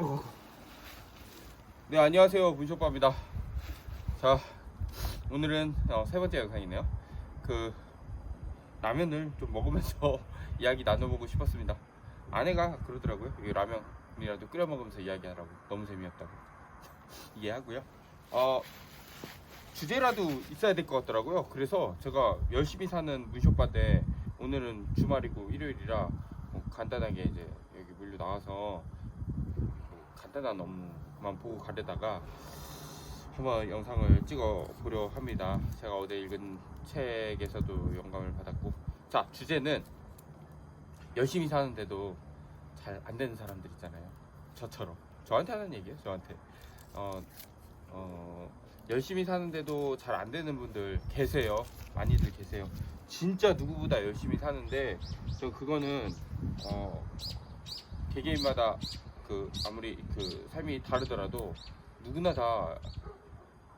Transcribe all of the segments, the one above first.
어. 네 안녕하세요 문쇼빠입니다. 자 오늘은 어, 세 번째 영상이네요. 그 라면을 좀 먹으면서 이야기 나눠보고 싶었습니다. 아내가 그러더라고요. 이 라면이라도 끓여 먹으면서 이야기하라고 너무 재미없다고 이해하고요. 어 주제라도 있어야 될 것 같더라고요. 그래서 제가 열심히 사는 문쇼빠 때 오늘은 주말이고 일요일이라 뭐 간단하게 이제 여기 물류 나와서 뭐 간단한 업무만 보고 가려다가 한번 영상을 찍어 보려 합니다. 제가 어제 읽은 책에서도 영감을 받았고 자 주제는 열심히 사는데도 잘 안 되는 사람들 있잖아요. 저처럼 저한테 하는 얘기예요. 저한테 어, 어, 열심히 사는데도 잘 안 되는 분들 계세요. 많이들 계세요. 진짜 누구보다 열심히 사는데 저 그거는 어, 개개인마다 그 아무리 그 삶이 다르더라도 누구나 다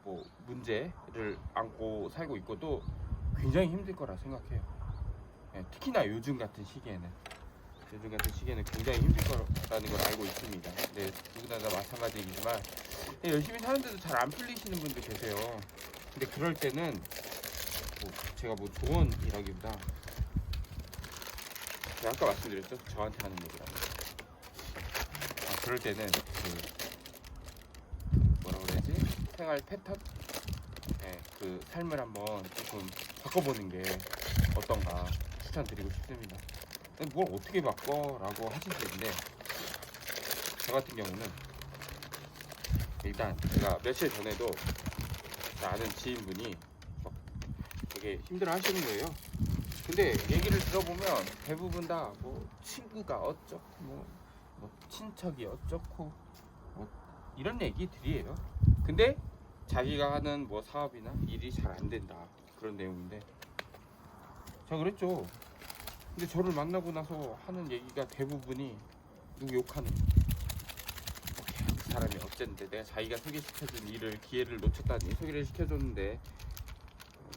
뭐 문제를 안고 살고 있고 또 굉장히 힘들 거라 생각해요. 예, 특히나 요즘 같은 시기에는 요즘 같은 시기에는 굉장히 힘들 거라는 걸 알고 있습니다. 네, 누구나 다 마찬가지이지만 네, 열심히 사는데도 잘 안 풀리시는 분들 계세요. 근데 그럴 때는 뭐 제가 뭐 조언이라기보다 제가 아까 말씀드렸죠 저한테 하는 얘기라고. 아, 그럴 때는 그, 그 뭐라 그래야지 생활 패턴, 네, 그 삶을 한번 조금 바꿔보는 게 어떤가 추천드리고 싶습니다. 뭘 어떻게 바꿔라고 하실 수 있는데 저 같은 경우는 일단 제가 며칠 전에도 제 아는 지인분이 막 되게 힘들어 하시는 거예요. 근데 얘기를 들어보면 대부분 다 뭐 친구가 어쩌고 뭐, 뭐 친척이 어쩌고 뭐 이런 얘기들이에요. 근데 자기가 하는 뭐 사업이나 일이 잘 안 된다 그런 내용인데 제가 그랬죠. 근데 저를 만나고 나서 하는 얘기가 대부분이 누구 욕하는 그 사람이 어쨌는데 내가 자기가 소개시켜준 일을 기회를 놓쳤다니 소개를 시켜줬는데 어,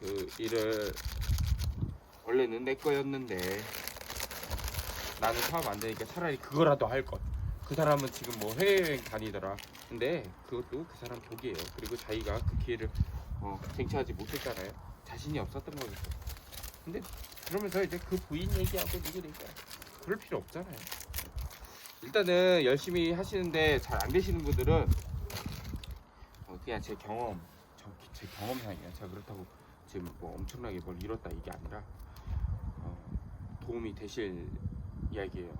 그 일을 원래는 내 거였는데 나는 사업 안 되니까 차라리 그거라도 할 것. 그 사람은 지금 뭐 해외여행 다니더라. 근데 그것도 그 사람 복이에요. 그리고 자기가 그 기회를 어, 쟁취하지 못했잖아요. 자신이 없었던 거겠죠. 근데 그러면서 이제 그 부인 얘기하고 누구 얘기하고 그럴 필요 없잖아요. 일단은 열심히 하시는데 잘 안 되시는 분들은 어, 그냥 제 경험, 저- 제 경험상이에요. 제가 그렇다고 지금 뭐 엄청나게 뭘 잃었다 이게 아니라 어, 도움이 되실 이야기예요.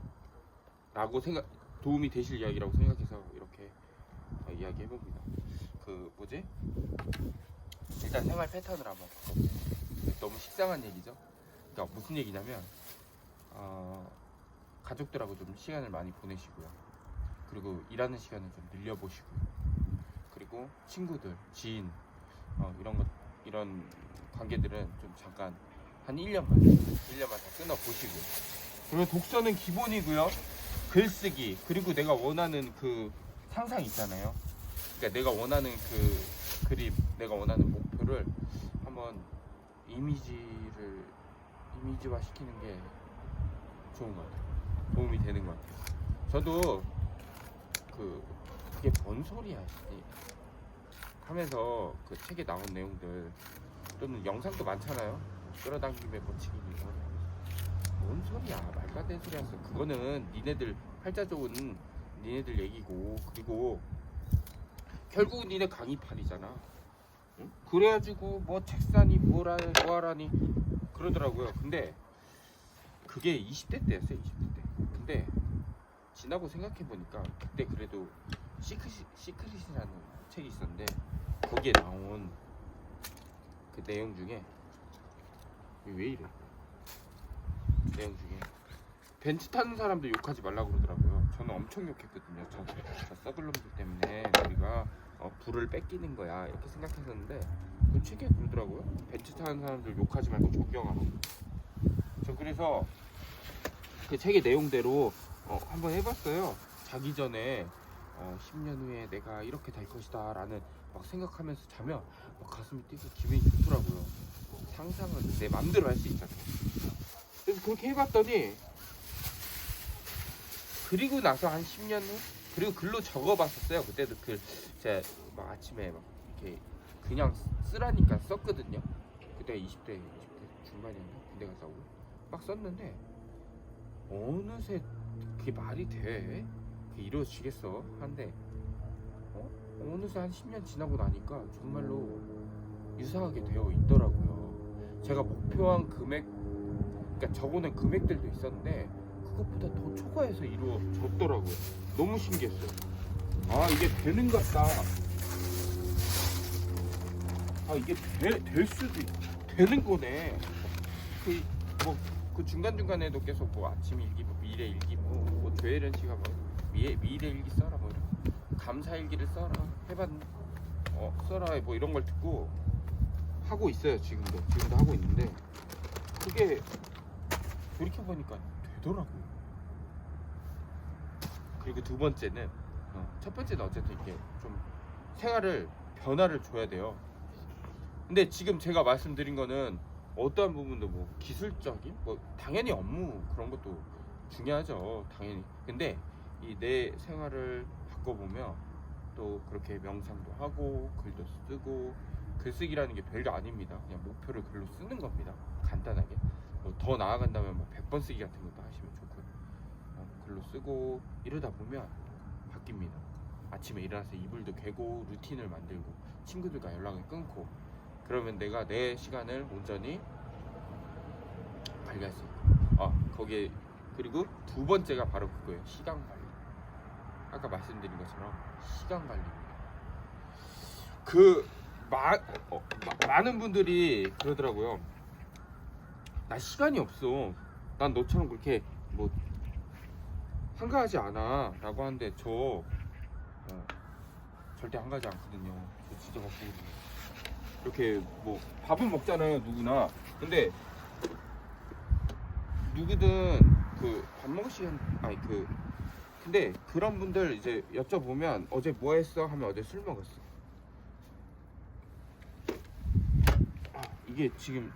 라고 생각 도움이 되실 이야기라고 생각해서 이렇게 어, 이야기해 봅니다. 그 뭐지? 일단 생활 패턴을 한번 바꿔보세요. 너무 식상한 얘기죠. 그러니까 무슨 얘기냐면 어, 가족들하고 좀 시간을 많이 보내시고요. 그리고 일하는 시간을 좀 늘려보시고요. 그리고 친구들, 지인 어, 이런 것 이런 관계들은 좀 잠깐 한 1년만 1년만 다 끊어 보시고 그리고 독서는 기본이고요. 글쓰기 그리고 내가 원하는 그 상상 있잖아요. 그러니까 내가 원하는 그 그림, 내가 원하는 목표를 한번 이미지를 이미지화 시키는 게 좋은 것 같아요. 도움이 되는 것 같아요. 저도 그 그게 뭔 소리야 씨. 하면서 그 책에 나온 내용들 또는 영상도 많잖아요. 끌어당김에 뻗치기 이거 뭔 소리야 말도 안 되는 소리 하면서 그거는 니네들 팔자 좋은 니네들 얘기고 그리고 결국 니네 강의판이잖아. 응? 그래가지고 뭐 책사니 뭐라 뭐하라니 그러더라고요. 근데 그게 20대 때였어요. 20대 때. 근데 지나고 생각해 보니까 그때 그래도 시크릿 시크릿이라는 책이 있었는데 거기에 나온 그 내용 중에 왜 이래? 내용 중에 벤츠 타는 사람들 욕하지 말라고 그러더라고요. 저는 엄청 욕했거든요. 저, 저 썩을 놈들 때문에 우리가 어, 불을 뺏기는 거야 이렇게 생각했었는데 그 책에 그러더라고요. 벤츠 타는 사람들 욕하지 말고 존경하라고. 저 그래서 그 책의 내용대로 어, 한번 해봤어요. 자기 전에 어, 10년 후에 내가 이렇게 될 것이다 라는 막 생각하면서 자면 막 가슴이 뛰고 기분이 좋더라고요. 상상은 내 맘대로 할 수 있잖아요. 그래서 그렇게 해봤더니 그리고 나서 한 10년 후 그리고 글로 적어봤었어요. 그때도 글 제가 막 아침에 막 이렇게 그냥 쓰라니까 썼거든요. 그때 20대 20대 중반이었나 군대 갔다 오고 막 썼는데 어느새 그게 말이 돼? 그게 이루어지겠어? 한데 어? 어느새 한 10년 지나고 나니까 정말로 유사하게 되어 있더라고요. 제가 목표한 금액, 그러니까 적어낸 금액들도 있었는데 그것보다 더 초과해서 이루어졌더라고요. 너무 신기했어요. 아 이게 되는 것 같다. 아 이게 되, 될 수도 있, 되는 거네. 그 뭐 그 중간 중간에도 계속 뭐 아침 일기, 뭐 미래 일기, 뭐, 뭐 조혜련 씨가 뭐 미래 미래 일기 써라, 뭐 이런 감사 일기를 써라, 해봤 어 써라 뭐 이런 걸 듣고 하고 있어요 지금도 지금도 하고 있는데 그게 돌이켜 보니까 되더라고요. 그리고 두 번째는 어, 첫 번째는 어쨌든 이렇게 좀 생활을 변화를 줘야 돼요. 근데 지금 제가 말씀드린 거는 어떠한 부분도 뭐 기술적인 뭐 당연히 업무 그런 것도 중요하죠 당연히 근데 이 내 생활을 바꿔보면 또 그렇게 명상도 하고 글도 쓰고 글쓰기라는 게 별거 아닙니다 그냥 목표를 글로 쓰는 겁니다 간단하게 뭐 더 나아간다면 뭐 100번 쓰기 같은 것도 하시면 좋고요 어, 글로 쓰고 이러다 보면 바뀝니다. 아침에 일어나서 이불도 개고 루틴을 만들고 친구들과 연락을 끊고 그러면 내가 내 시간을 온전히 관리할 수 있고. 아 거기에 그리고 두 번째가 바로 그거예요. 시간 관리. 아까 말씀드린 것처럼 시간 관리입니다. 그 마, 어, 마- 많은 분들이 그러더라고요 나 시간이 없어. 난 너처럼 그렇게 뭐 한가하지 않아 라고 하는데 저 어, 절대 한가하지 않거든요. 저 진짜 바쁘거든요. 이렇게 뭐 밥은 먹잖아요 누구나. 근데 누구든 그 밥 먹을 시간 아니 그 근데 그런 분들 이제 여쭤보면 어제 뭐 했어? 하면 어제 술 먹었어. 아 이게 지금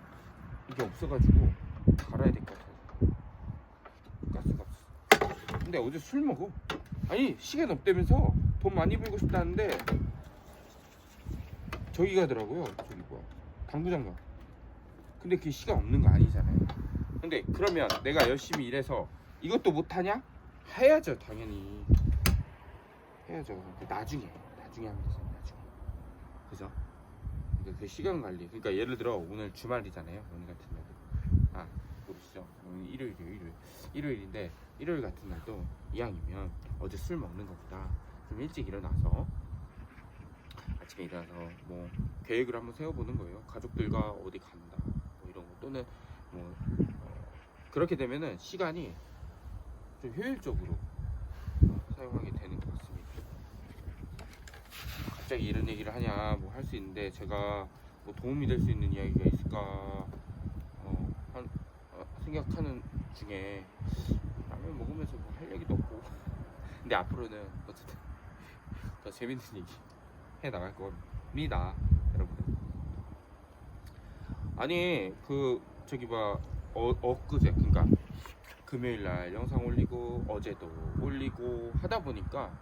이게 없어가지고 갈아야 될 것 같아 가스가 없어 근데 어제 술 먹어 아니 시간 없다면서 돈 많이 벌고 싶다는데 저기 가더라고요. 저기 뭐야 당구장 가. 근데 그게 시간 없는 거 아니잖아요. 근데 그러면 내가 열심히 일해서 이것도 못 하냐? 해야죠 당연히. 해야죠. 근데 나중에 나중에 하면 되죠. 나중에. 그죠? 그러니까 그 시간 관리. 그러니까 예를 들어 오늘 주말이잖아요. 오늘 같은 모르시죠? 오늘 일요일이에요. 일요일. 일요일인데 일요일 같은 날도 이왕이면 어제 술 먹는 것보다 좀 일찍 일어나서 아침에 일어나서 뭐 계획을 한번 세워보는 거예요. 가족들과 어디 간다, 뭐 이런 거 또는 뭐 어, 그렇게 되면은 시간이 좀 효율적으로 어, 사용하게 되는 것 같습니다. 갑자기 이런 얘기를 하냐 뭐 할 수 있는데 제가 뭐 도움이 될 수 있는 이야기가 있을까 생각하는 중에 라면 먹으면서 뭐 할 얘기도 없고 근데 앞으로는 어쨌든 더 재밌는 얘기 해 나갈 겁니다, 여러분. 아니 그 저기 봐 어, 엊그제 그러니까 금요일 날 영상 올리고 어제도 올리고 하다 보니까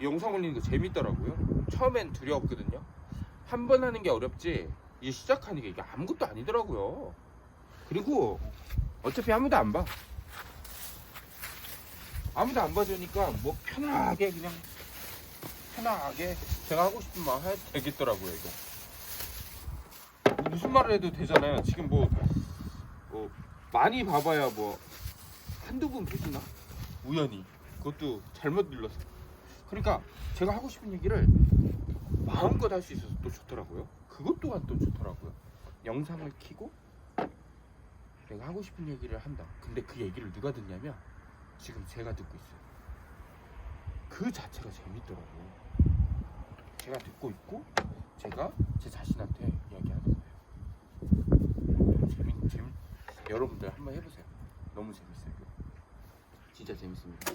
이 영상 올리는 거 재밌더라고요. 처음엔 두려웠거든요. 한 번 하는 게 어렵지 이제 시작하는 게 이게 아무것도 아니더라고요. 그리고 어차피 아무도 안 봐. 아무도 안 봐주니까 뭐 편하게 그냥 편하게 제가 하고 싶은 말 해도 되겠더라고요 이거. 무슨 말을 해도 되잖아요. 지금 뭐, 뭐 많이 봐봐야 뭐 한두 분 계시나? 우연히. 그것도 잘못 눌러서 그러니까 제가 하고 싶은 얘기를 마음껏 할 수 있어서 또 좋더라고요. 그것 또한 또 좋더라고요. 영상을 켜고 내가 하고 싶은 얘기를 한다 근데 그 얘기를 누가 듣냐면 지금 제가 듣고 있어요 그 자체가 재밌더라고요 제가 듣고 있고 제가 제 자신한테 이야기하는 거예요. 재밌 재밌 여러분들 한번 해보세요. 너무 재밌어요. 진짜 재밌습니다.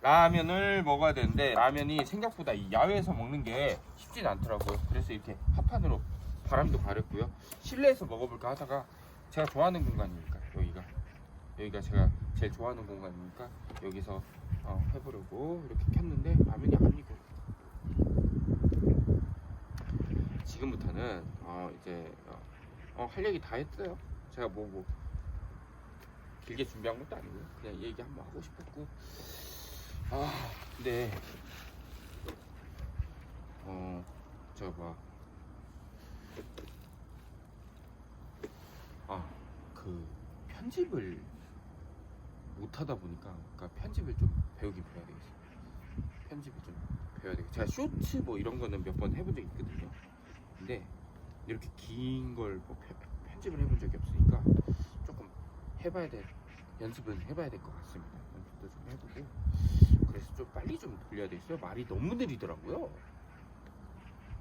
라면을 먹어야 되는데 라면이 생각보다 이 야외에서 먹는 게 쉽진 않더라고요. 그래서 이렇게 합판으로 바람도 가렸고요. 실내에서 먹어볼까 하다가 제가 좋아하는 공간이니까 여기가 여기가 제가 제일 좋아하는 공간이니까 여기서 어, 해보려고 이렇게 켰는데 화면이 안 익어. 지금부터는 어, 이제 어, 어, 할 얘기 다 했어요. 제가 뭐뭐 길게 준비한 것도 아니고요. 그냥 얘기 한번 하고 싶었고. 아 근데 어 저거 봐. 아 그 편집을 못 하다 보니까 그러니까 편집을 좀 배우긴 배워야 되겠어. 편집을 좀 배워야 되겠어. 제가 쇼츠 뭐 이런 거는 몇 번 해본 적 있거든요. 근데 이렇게 긴 걸 뭐 편집을 해본 적이 없으니까 조금 해봐야 돼. 연습은 해봐야 될 것 같습니다. 연습도 좀 해보고 그래서 좀 빨리 좀 돌려야 되겠어요. 말이 너무 느리더라고요.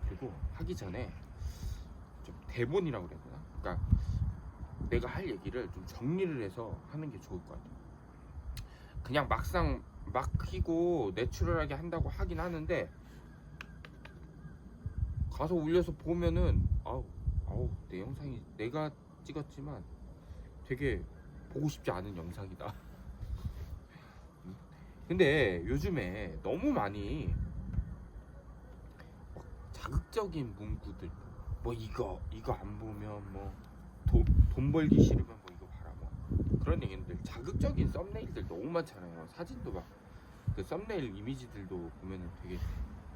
그리고 하기 전에 좀 대본이라고 그래야 되나? 그러니까 내가 할 얘기를 좀 정리를 해서 하는 게 좋을 것 같아요. 그냥 막상 막 키고 내추럴하게 한다고 하긴 하는데 가서 올려서 보면은 아우 아우 내 영상이 내가 찍었지만 되게 보고 싶지 않은 영상이다. 근데 요즘에 너무 많이 막 자극적인 문구들 뭐 이거 이거 안 보면 뭐 돈 벌기 싫으면 뭐 이거 봐라 뭐. 그런 얘기들 자극적인 썸네일들 너무 많잖아요. 사진도 막 그 썸네일 이미지들도 보면은 되게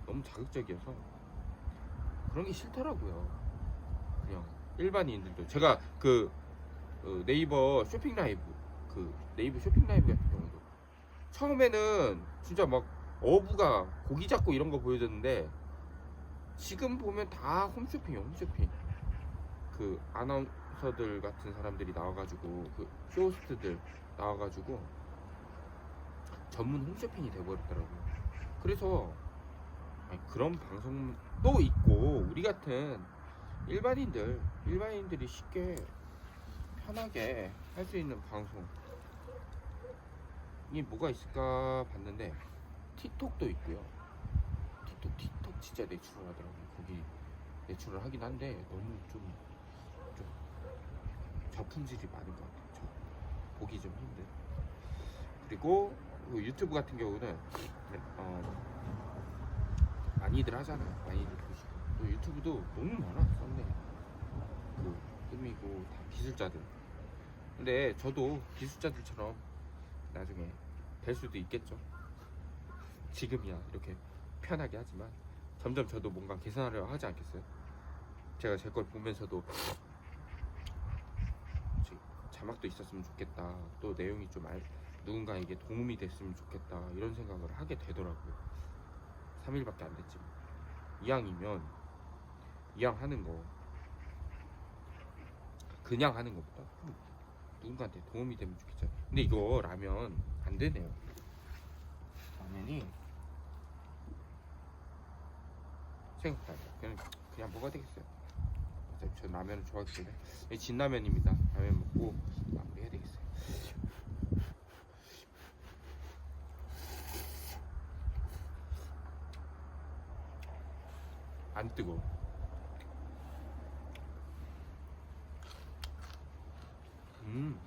너무 자극적이어서 그런 게 싫더라고요. 그냥 일반인들도. 제가 그 어, 네이버 쇼핑 라이브 그 네이버 쇼핑 라이브 같은 경우도 처음에는 진짜 막 어부가 고기 잡고 이런 거 보여줬는데 지금 보면 다 홈쇼핑이에요 홈쇼핑. 그 아나운 서들 같은 사람들이 나와가지고 그 쇼호스트들 나와가지고 전문 홈쇼핑이 돼버렸더라고요 그래서 그런 방송도 있고 우리 같은 일반인들 일반인들이 쉽게 편하게 할 수 있는 방송이 뭐가 있을까 봤는데 틱톡도 있고요. 틱톡 틱톡 진짜 내추럴하더라고요. 거기 내추럴 하긴 한데 너무 좀, 좀 저품질이 많은 것 같아요. 저 보기 좀 힘든. 그리고 그 유튜브 같은 경우는 어, 많이들 하잖아요. 많이들 보시고 또 유튜브도 너무 많아 썸네일. 그 꾸미고 다 기술자들. 근데 저도 기술자들처럼 나중에 될 수도 있겠죠. 지금이야 이렇게 편하게 하지만 점점 저도 뭔가 개선하려 하지 않겠어요? 제가 제 걸 보면서도 지- 자막도 있었으면 좋겠다. 또 내용이 좀 알, 누군가에게 도움이 됐으면 좋겠다. 이런 생각을 하게 되더라고요. 3일밖에 안 됐지만 이왕이면 이왕 하는 거 그냥 하는 것보다 좀 누군가한테 도움이 되면 좋겠잖아요. 근데 이거 라면 안 되네요. 라면이 생각보다. 그냥 그냥 먹어야 되겠어요. 저 라면을 좋아하기 때문에 이 진라면입니다. 라면 먹고 마무리해야 되겠어요. 안 뜨거. 음.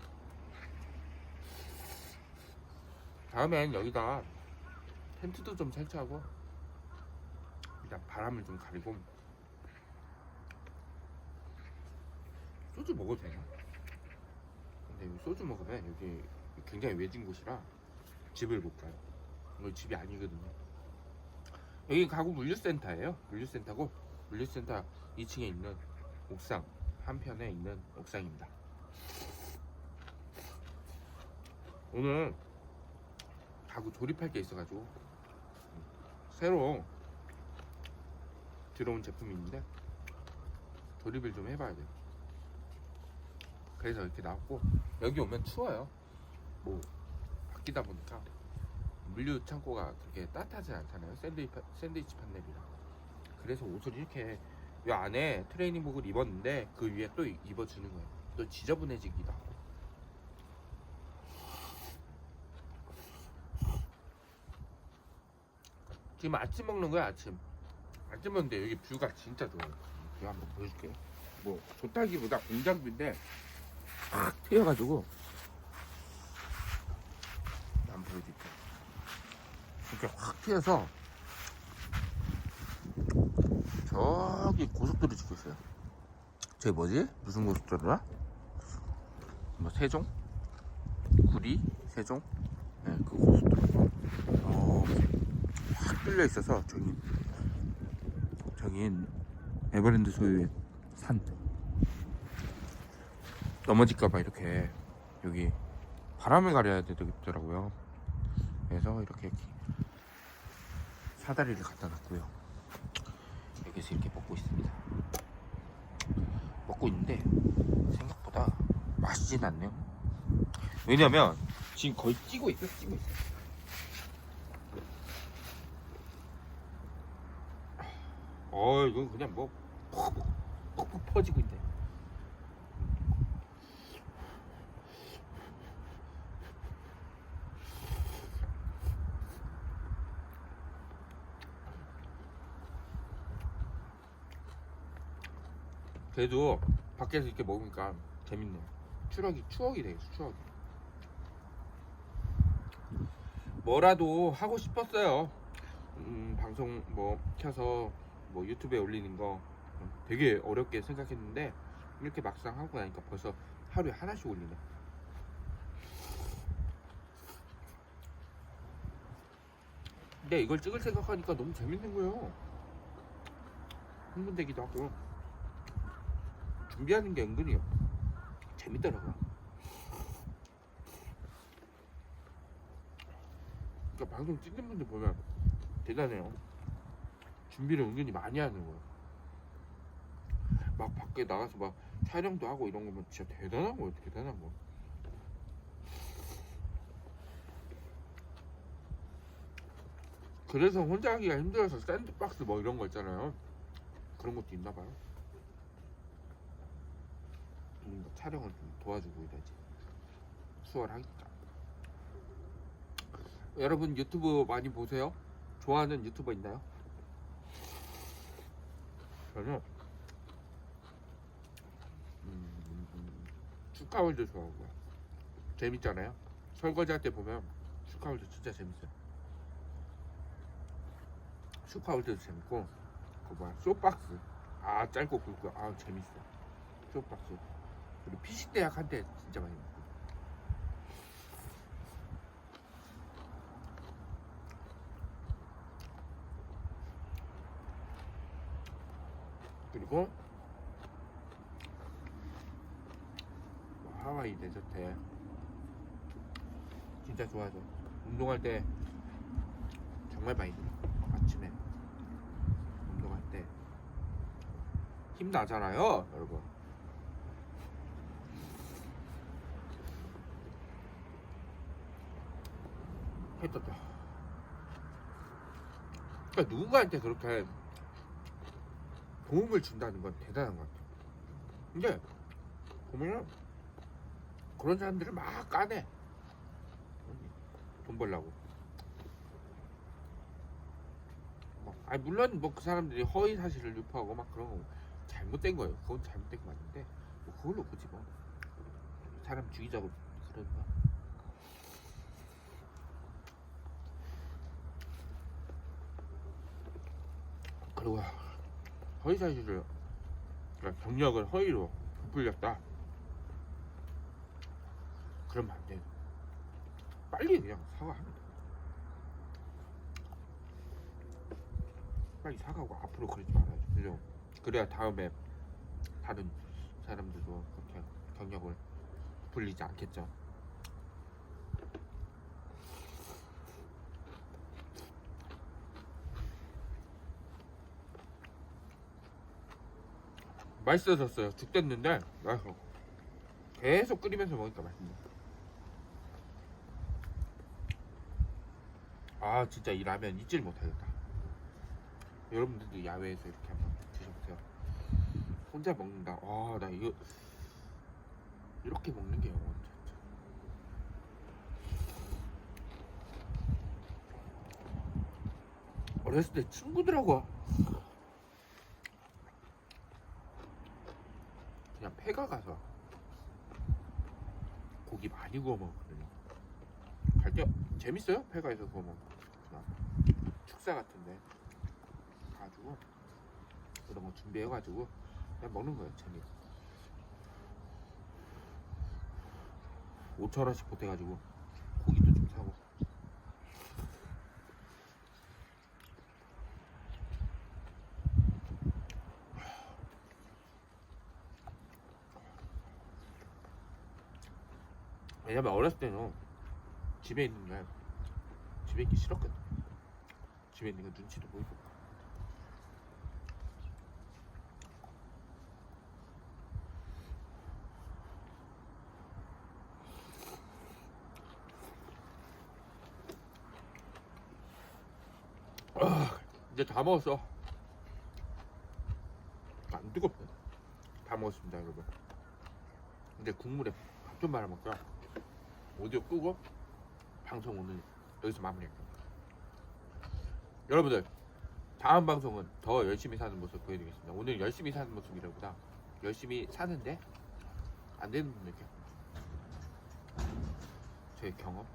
다음엔 여기다 텐트도 좀 설치하고 일단 바람을 좀 가리고 소주 먹어도 되나? 근데 여기 소주 먹으면 여기 굉장히 외진 곳이라 집을 못 가요. 여기 집이 아니거든요. 여기 가구 물류센터예요. 물류센터고 물류센터 2층에 있는 옥상 한편에 있는 옥상입니다. 오늘 가구 조립할 게 있어가지고 새로 들어온 제품이 있는데 조립을 좀 해봐야 돼요. 그래서 이렇게 나왔고 여기 오면 추워요. 뭐 바뀌다 보니까 물류 창고가 그렇게 따뜻하지 않잖아요. 샌드위치, 샌드위치 판넬이라. 그래서 옷을 이렇게 이 안에 트레이닝복을 입었는데 그 위에 또 이- 입어주는 거예요. 또 지저분해지기도 하고. 지금 아침 먹는 거야 아침. 아침 먹는데 여기 뷰가 진짜 좋아요. 이거 한번 보여줄게요. 뭐 좋다기보다 공장뷰인데 팍 트여가지고 한번 보여줄게요. 이렇게 확 튀어서 저기 고속도로 찍고 있어요. 저기 뭐지? 무슨 고속도로야? 뭐 세종? 구리? 세종? 네, 그 고속도로. 어, 확 뚫려 있어서 저기 저기 에버랜드 소유의 산 넘어질까봐 이렇게 여기 바람을 가려야 되더라고요. 그래서 이렇게 사다리를 갖다 놨고요. 여기서 이렇게 먹고 있습니다. 먹고 있는데 생각보다 맛있진 않네요. 왜냐면 지금 거의 찌고 있어, 찌고 있어. 어, 이건 그냥 뭐 퍽퍽 퍼지고 있네. 그래도 밖에서 이렇게 먹으니까 재밌네. 추억이 추억이 되겠어 추억이. 뭐라도 하고 싶었어요. 음, 방송 뭐 켜서 뭐 유튜브에 올리는 거 되게 어렵게 생각했는데 이렇게 막상 하고 나니까 벌써 하루에 하나씩 올리네. 근데 이걸 찍을 생각하니까 너무 재밌는 거예요. 흥분되기도 하고 준비하는 게 은근히 재밌더라고요. 그러니까 방송 찍는 분들 보면 대단해요. 준비를 은근히 많이 하는 거예요. 막 밖에 나가서 막 촬영도 하고 이런 거면 진짜 대단한 거예요. 대단한 거. 그래서 혼자 하기가 힘들어서 샌드박스 뭐 이런 거 있잖아요. 그런 것도 있나 봐요. 뭔가 촬영을 좀 도와주고 이러지. 수월하니까. 여러분 유튜브 많이 보세요? 좋아하는 유튜버 있나요? 저는 음, 음, 축하월드 좋아하고요. 재밌잖아요. 설거지 할 때 보면 축하월드 진짜 재밌어요. 축하월드도 재밌고 그 뭐야 쇼박스 아 짧고 굵고 아 재밌어. 쇼박스 그리고 피식 대학 한때 진짜 많이 봤고. 그리고 뭐 하와이 데저트 진짜 좋아하죠. 운동할 때 정말 많이 들어. 아침에 운동할 때 힘 나잖아요, 여러분. 했었다. 그러니까 누군가한테 그렇게 도움을 준다는 건 대단한 것 같아요. 근데 보면은 그런 사람들을 막 까내. 돈 벌라고. 뭐, 아니 물론 뭐 그 사람들이 허위 사실을 유포하고 막 그런 거 잘못된 거예요. 그건 잘못된 거 맞는데 뭐 그걸로 보지 뭐. 사람 주의적으로 그러는 거. 그리고 허위 사실을 그러니까 경력을 허위로 부풀렸다. 그러면 안 돼. 빨리 그냥 돼. 빨리 사과하고 앞으로 그러지 말아야죠. 그죠? 그래야 다음에 다른 사람들도 그렇게 경력을 부풀리지 않겠죠. 맛있어졌어요. 죽 됐는데 맛있어. 계속 끓이면서 먹으니까 맛있네. 아 진짜 이 라면 잊질 못하겠다. 여러분들도 야외에서 이렇게 한번 드셔보세요. 혼자 먹는다. 와나 이거 이렇게 먹는 게 영원. 어렸을 때 친구들하고 그냥 폐가 가서 고기 많이 구워 먹거든요. 갈때 재밌어요? 폐가에서 구워 먹는 거. 축사 같은데 가지고 그런 거 준비해가지고 그냥 먹는 거예요 재미 5천 원씩 보태가지고 고기도 좀 사고 왜냐면 어렸을 때는 집에 있는 게 집에 있기 싫었거든. 집에 있는 거 눈치도 보이고. 아, 이제 다 먹었어. 안 뜨겁네 다 먹었습니다 여러분. 이제 국물에 밥 좀 말아 먹자 오디오 끄고 방송 오늘 여기서 마무리할게요 여러분들 다음 방송은 더 열심히 사는 모습 보여드리겠습니다. 오늘 열심히 사는 모습이라보다 열심히 사는데 안 되는 분들께 저의 경험.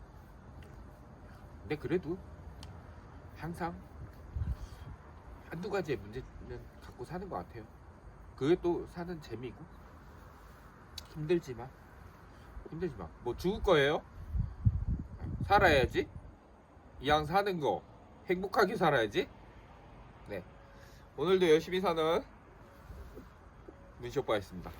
근데 그래도 항상 한두 가지의 문제는 갖고 사는 것 같아요. 그게 또 사는 재미고 힘들지만 힘들지만 뭐 죽을 거예요? 살아야지. 이왕 사는 거. 행복하게 살아야지. 네. 오늘도 열심히 사는 문시 오빠였습니다